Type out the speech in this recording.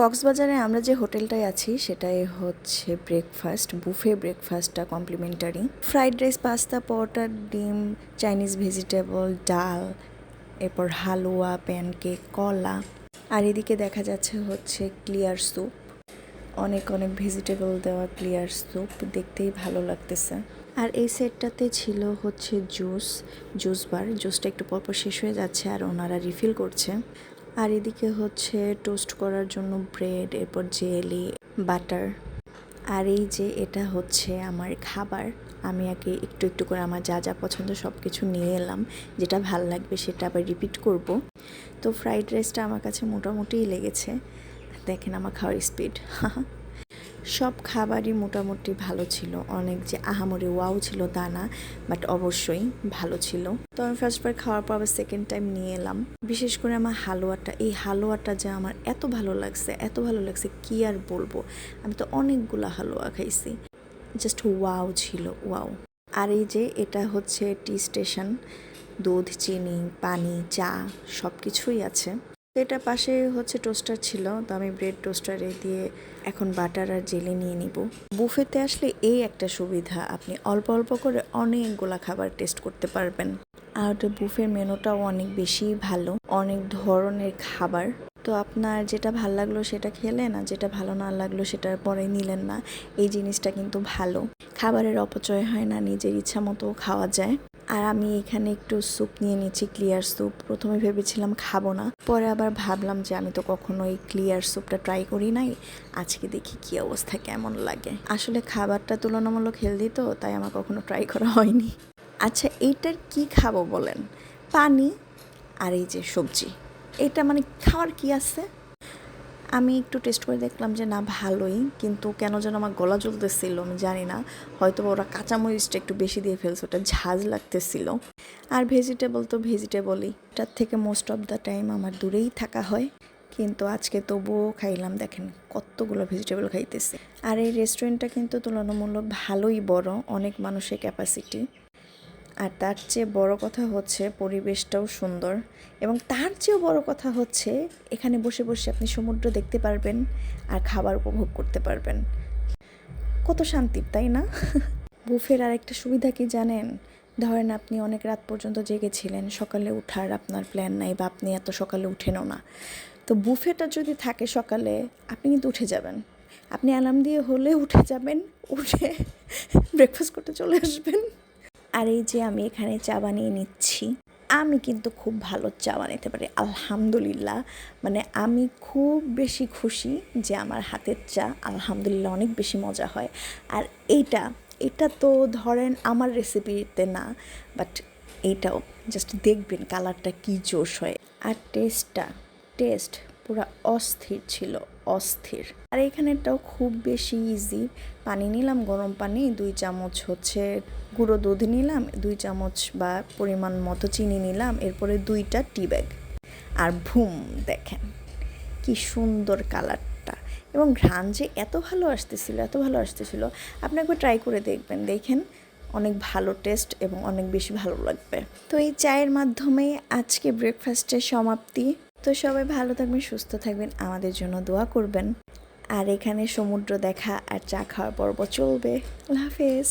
কক্সবাজারে আমরা যে হোটেলটায় আছি, সেটাই হচ্ছে ব্রেকফাস্ট বুফে ব্রেকফাস্টটা complimentary fried rice pasta paratha ডিম চাইনিজ ভেজিটেবল ডাল, এরপর হালুয়া প্যানকেক কলা। আর এদিকে দেখা যাচ্ছে হচ্ছে ক্লিয়ার স্যুপ অনেক অনেক ভেজিটেবল দেওয়া ক্লিয়ার স্যুপ দেখতেই ভালো লাগতেছে। আর এই সেটটাতে ছিল হচ্ছে জুস জুস বার জুসটা একটু পরপর শেষ হয়ে যাচ্ছে আর ওনারা রিফিল করছে। আর এদিকে হচ্ছে টোস্ট করার জন্য ব্রেড এরপর জেলি বাটার আর এই যে এটা হচ্ছে আমার খাবার, আমি আগে একটু একটু করে আমার যা যা পছন্দ সব কিছু নিয়ে এলাম। যেটা ভালো লাগবে সেটা আবার রিপিট করব। তো ফ্রাইড রাইসটা আমার কাছে মোটামুটিই লেগেছে। দেখেন আমার খাওয়ার স্পিড সব খাবারই মোটামুটি ভালো ছিল। অনেক যে আহামরি ওয়াও ছিল তা না, বাট অবশ্যই ভালো ছিল। তো আমি ফার্স্টবার খাওয়ার পর আবার সেকেন্ড টাইম নিয়ে এলাম। বিশেষ করে আমার হালুয়াটা, এই হালুয়াটা যে আমার এত ভালো লাগছে, এত ভালো লাগছে, কি আর বলব? আমি তো অনেকগুলো হালুয়া খাইছি। জাস্ট ওয়াও ছিল, ওয়াও। আর এই যে এটা হচ্ছে টি স্টেশন দুধ, চিনি, পানি, চা সব কিছুই আছে। এটা পাশে হচ্ছে টোস্টার ছিল, তো আমি ব্রেড টোস্টারে দিয়ে এখন বাটার আর জেলে নিয়ে নিব। বুফেতে আসলে এই একটা সুবিধা, আপনি অল্প অল্প করে অনেকগুলা খাবার টেস্ট করতে পারবেন। আর বুফের মেনুটাও অনেক বেশি ভালো, অনেক ধরনের খাবার। তো আপনার যেটা ভালো লাগল সেটা খেলেন, আর যেটা ভালো না লাগল সেটার পরে নিলেন না, এই জিনিসটা কিন্তু ভালো। খাবারের অপচয় হয় না, নিজের ইচ্ছা মতো খাওয়া যায়। আর আমি এখানে একটু স্যুপ নিয়ে নিয়েছি ক্লিয়ার স্যুপ। প্রথমে ভেবেছিলাম খাব না, পরে আবার ভাবলাম যে আমি তো কখনো এই ক্লিয়ার স্যুপটা ট্রাই করি নাই। আজকে দেখি কি অবস্থা, কেমন লাগে। আসলে খাবারটা তুলনামূলক হেলদি তো, তাই আমার কখনো ট্রাই করা হয়নি। আচ্ছা এইটার কি খাব বলেন? পানি আর এই যে সবজি। এটা মানে খাওয়ার কি আছে? আমি একটু টেস্ট করে দেখলাম যে না, ভালোই। কিন্তু কেন যেন আমার গলা জ্বলতেছিল, আমি জানি না। হয়তো ওরা কাঁচামরিচটা একটু বেশি দিয়ে ফেলছে, ওটা ঝাঁজ লাগতেছিল। আর ভেজিটেবল তো ভেজিটেবলই এটার থেকে মোস্ট অফ দ্য টাইম আমার দূরেই থাকা হয়। কিন্তু আজকে তবুও খাইলাম, দেখেন কতগুলো ভেজিটেবল খাইতেছে। আর এই রেস্টুরেন্টটা কিন্তু তুলনামূলক ভালোই বড়, অনেক মানুষের ক্যাপাসিটি আর তার চেয়ে বড় কথা হচ্ছে পরিবেশটাও সুন্দর এবং তার চেয়েও বড় কথা হচ্ছে এখানে বসে বসে আপনি সমুদ্র দেখতে পারবেন আর খাবার উপভোগ করতে পারবেন। কত শান্তির তাই না? বুফের আরেকটা সুবিধা কি জানেন? ধরেন আপনি অনেক রাত পর্যন্ত জেগেছিলেন, সকালে উঠার আপনার প্ল্যান নাই বা আপনি এত সকালে উঠেনও না। তো বুফেটা যদি থাকে সকালে, আপনি কিন্তু উঠে যাবেন। আপনি অ্যালার্ম দিয়ে হলে উঠে যাবেন, উঠে ব্রেকফাস্ট করতে চলে আসবেন। আর এই যে আমি এখানে চা বানিয়ে নিচ্ছি, আমি কিন্তু খুব ভালো চা বানাতে পারি, আলহামদুলিল্লাহ। মানে আমি খুব বেশি খুশি যে আমার হাতের চা আলহামদুলিল্লাহ অনেক বেশি মজা হয়। আর এইটা, এটা তো ধরেন আমার রেসিপিতে না, বাট এইটাও জাস্ট দেখবেন কালারটা কী জোশ হয়। আর টেস্টটা, টেস্ট পুরো অস্থির ছিল, অস্থির। আর এখানেটাও খুব বেশি ইজি পানি নিলাম, গরম পানি, দুই চামচ হচ্ছে গুঁড়ো দুধ নিলাম, দুই চামচ বা পরিমাণ মতো চিনি নিলাম, এরপরে দুইটা টি ব্যাগ আর ভুম, দেখেন, কি সুন্দর কালারটা। এবং ঘ্রাণ যে এত ভালো আসতেছিল, এত ভালো আসতেছিল, আপনি একবার ট্রাই করে দেখবেন। দেখেন, অনেক ভালো টেস্ট এবং অনেক বেশি ভালো লাগবে। তো এই চায়ের মাধ্যমে আজকে ব্রেকফাস্টের সমাপ্তি। তো সবাই ভালো থাকবেন, সুস্থ থাকবেন, আমাদের জন্য দোয়া করবেন। আর এখানে সমুদ্র দেখা আর চা খাওয়ার পর্ব চলবে। আল্লাহ হাফেজ।